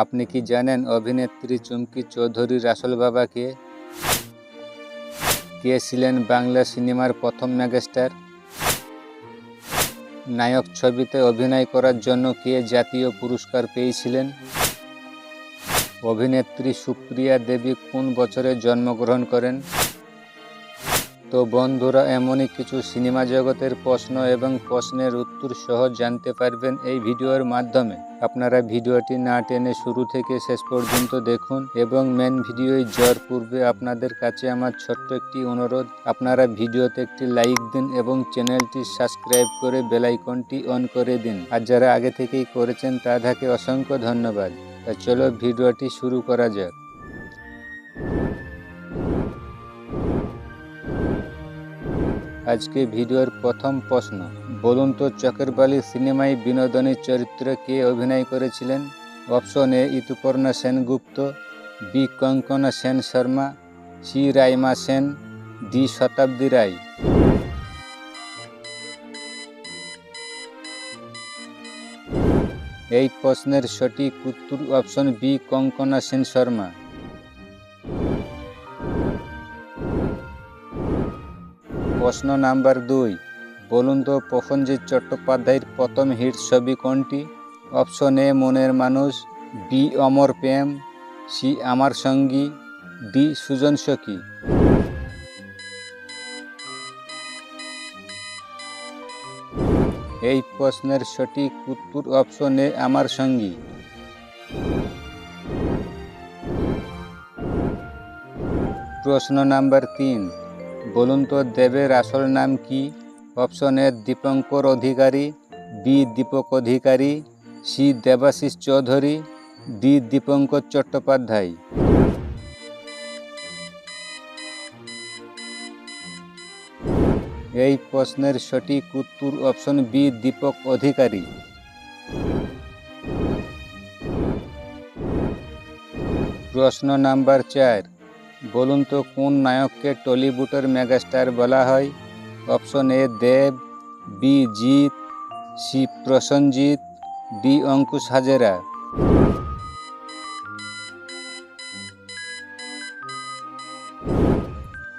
আপনি কি জানেন অভিনেত্রী চুমকি চৌধুরীর আসল বাবা কে কে ছিলেন বাংলা সিনেমার প্রথম মেগাস্টার? নায়ক ছবিতে অভিনয় করার জন্য কে জাতীয় পুরস্কার পেয়েছিলেন? অভিনেত্রী সুপ্রিয়া দেবী কোন বছরে জন্মগ্রহণ করেন? তো বন্ধুরা, এমনই কিছু সিনেমা জগতের প্রশ্ন এবং প্রশ্নের উত্তর সহজ জানতে পারবেন এই ভিডিওর মাধ্যমে। আপনারা ভিডিওটি না টেনে শুরু থেকে শেষ পর্যন্ত দেখুন এবং মেন ভিডিওয় যাওয়ার পূর্বে আপনাদের কাছে আমার ছোট্ট একটি অনুরোধ। আপনারা ভিডিওতে একটি লাইক দিন এবং চ্যানেলটি সাবস্ক্রাইব করে বেলাইকনটি অন করে দিন। আর যারা আগে থেকেই করেছেন, তাদেরকে অসংখ্য ধন্যবাদ। তা চলো ভিডিওটি শুরু করা যাক। আজকে ভিডিওর প্রথম প্রশ্ন, বলুন তো চকের বালি সিনেমায় বিনোদনী চরিত্রে কে অভিনয় করেছিলেন? Option A Rituparna Sengupta, B, Konkona Sen Sharma, C, Raima Sen, D, Satabdi Roy. এই প্রশ্নের সঠিক উত্তর অপশন বি, কঙ্কনা সেন শর্মা। প্রশ্ন নাম্বার দুই। বলুন তো প্রসেনজিৎ চট্টোপাধ্যায়ের প্রথম হিট ছবি কোনটি? অপশন এ, মনের মানুষ, বি, অমর প্রেম, সি, আমার সঙ্গী, ডি, সুজন সখী। এই প্রশ্নের সঠিক উত্তর অপশন এ, আমার সঙ্গী। প্রশ্ন নাম্বার তিন। বলুন তো দেবের আসল নাম কি? Option A, Dipankar Adhikari, B, Deepak Adhikari, C, Debashish Chowdhury, D, Dipankar Chattopadhyay. এই প্রশ্নের সঠিক উত্তর অপশন বি, দীপক অধিকারী। প্রশ্ন নাম্বার চার বলুন তো, কোন নায়ককে টলিউডের মেগাস্টার বলা হয়? Option A, Dev B Jeet C Prosenjit D Ankush Hazra.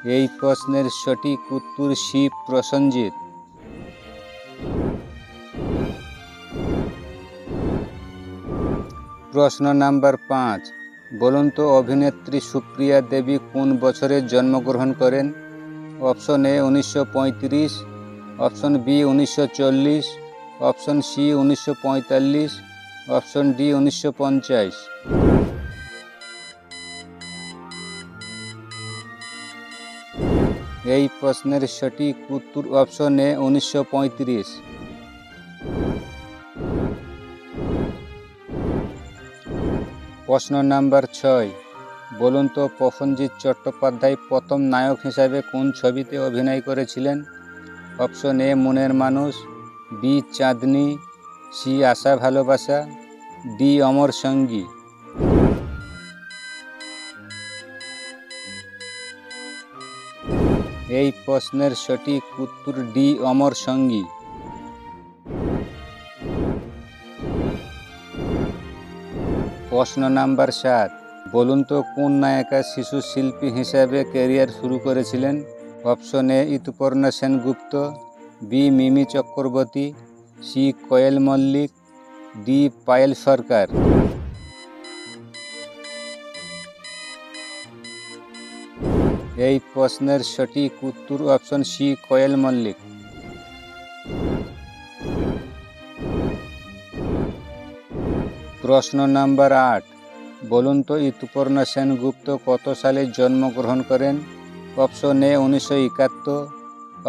এই প্রশ্নের সঠিক উত্তর সি প্রসঞ্জিৎ। প্রশ্ন নাম্বার পাঁচ বলুন তো, অভিনেত্রী সুপ্রিয়া দেবী কোন বছরে জন্মগ্রহণ করেন? অপশন এ উনিশশো পঁয়ত্রিশ, অপশন বি উনিশশো চল্লিশ, অপশন সি উনিশশো পঁয়তাল্লিশ, অপশন ডি উনিশশো পঞ্চাশ। এই প্রশ্নের সঠিক উত্তর অপশন এ উনিশশো পঁয়ত্রিশ। প্রশ্ন নাম্বার ছয়। বলুন তো, প্রসেনজিৎ চট্টোপাধ্যায় প্রথম নায়ক হিসাবে কোন ছবিতে অভিনয় করেছিলেন? অপশন এ, মনের মানুষ, বি, চাঁদনি, সি, আশা ভালোবাসা, ডি, অমর সঙ্গী। এই প্রশ্নের সঠিক উত্তর ডি, অমর সঙ্গী। প্রশ্ন নাম্বার সাত, বলুন তো কোন নায়িকা শিশু শিল্পী হিসাবে ক্যারিয়ার শুরু করেছিলেন? Option A Rituparna Sengupta, B, Mimi Chakraborty, C, Koel Mallick, D, Payel Sarkar. এই প্রশ্নের সঠিক উত্তর অপশন সি, কয়েল মল্লিক। প্রশ্ন নাম্বার আট। বলুন তো ঋতুপর্ণা সেনগুপ্ত কত সালে জন্মগ্রহণ করেন? অপশন এ উনিশশো একাত্তর,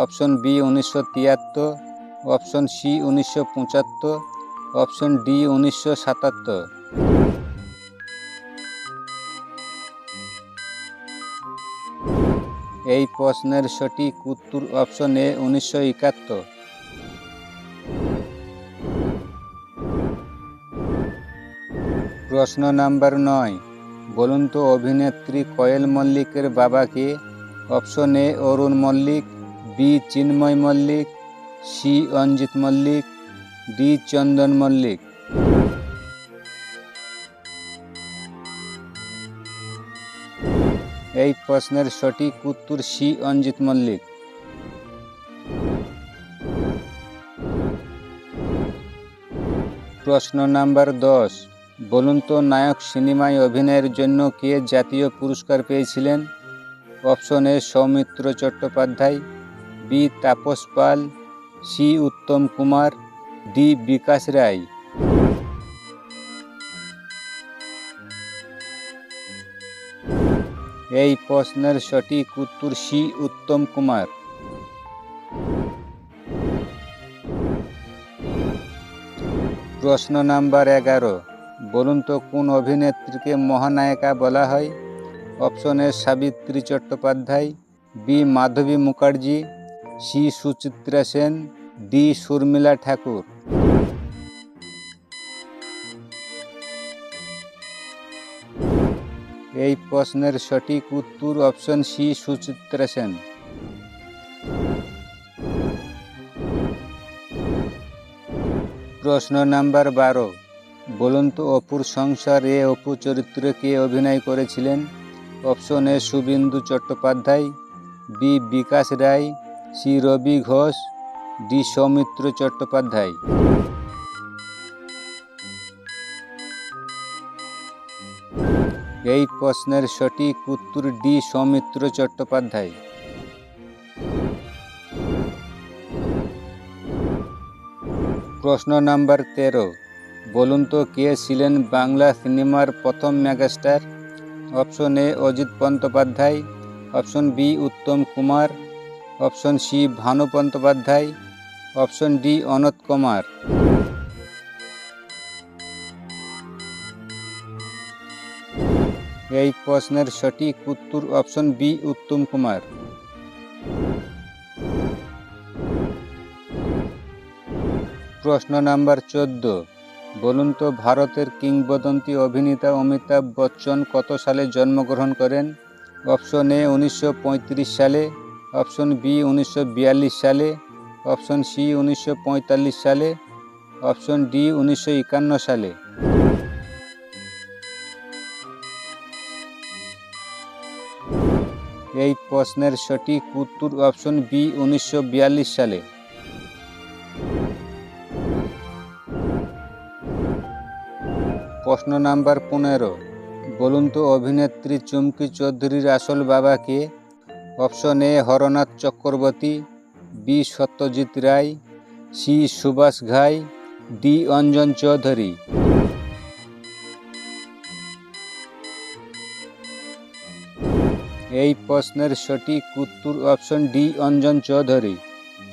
অপশন বি উনিশশো তিয়াত্তর, অপশন সি উনিশশো পঁচাত্তর, অপশন ডি উনিশশো সাতাত্তর। এই প্রশ্নের সঠিক উত্তর অপশন এ উনিশশো একাত্তর। প্রশ্ন নাম্বার নয়। বলুন তো, অভিনেত্রী কয়েল মল্লিকের বাবাকে option A, Arun Mallick, B, Chinmoy Mallick, C, Anjit Mallick, D, Chandan Mallick. এই প্রশ্নের সঠিক উত্তর সি, অঞ্জিত মল্লিক। প্রশ্ন নাম্বার দশ। বলুন তো, নায়ক সিনেমায় অভিনয়ের জন্য কে জাতীয় পুরস্কার পেয়েছিলেন? Option A, Soumitra Chattopadhyay, B, Tapas Paul, C, Uttam Kumar, D, Bikash Roy. এই প্রশ্নের সঠিক উত্তর সি, উত্তম কুমার। প্রশ্ন নাম্বার এগারো। বলুন তো, কোন অভিনেত্রীকে মহানায়িকা বলা হয়? Option A, Sabitri Chattopadhyay, B, Madhabi Mukherjee, C, Suchitra Sen, D, Sharmila Tagore. এই প্রশ্নের সঠিক উত্তর অপশন সি, সুচিত্রা সেন। প্রশ্ন নাম্বার বারো। বলুন তো, অপুর সংসার এ অপু চরিত্রে কে অভিনয় করেছিলেন? Option A Subhendu Chattopadhyay, B Bikash Roy, C Rabi Ghosh, D Soumitra Chattopadhyay. এই প্রশ্নের সঠিক উত্তর ডি সৌমিত্র চট্টোপাধ্যায়। প্রশ্ন নাম্বার তেরো। বলুন তো, কে ছিলেন বাংলা সিনেমার প্রথম megastar? Option A, Ajit Bandyopadhyay. Option B, Uttam Kumar. Option C, Bhanu Bandyopadhyay. Option D Anat Kumar. এই প্রশ্নের সঠিক উত্তর অপশন বি, উত্তম কুমার। প্রশ্ন নাম্বার চোদ্দ। বলুন তো, ভারতের কিংবদন্তি অভিনেতা অমিতাভ বচ্চন কত সালে জন্মগ্রহণ করেন? অপশন এ উনিশশো পঁয়ত্রিশ সালে, অপশন বি উনিশশো বিয়াল্লিশ সালে, অপশন সি উনিশশো পঁয়তাল্লিশ সালে, অপশন ডি উনিশশো একান্ন সালে। এই প্রশ্নের সঠিক উত্তর অপশন বি উনিশশো বিয়াল্লিশ সালে। প্রশ্ন নাম্বার পনেরো। বলুন তো, অভিনেত্রী চুমকি চৌধুরীর আসল বাবা কে? Option A, Haranath Chakraborty, B, Satyajit Ray, C, Subhash Ghai, D, Anjan Chowdhury. এই প্রশ্নের সঠিক উত্তর অপশন ডি, অঞ্জন চৌধুরী।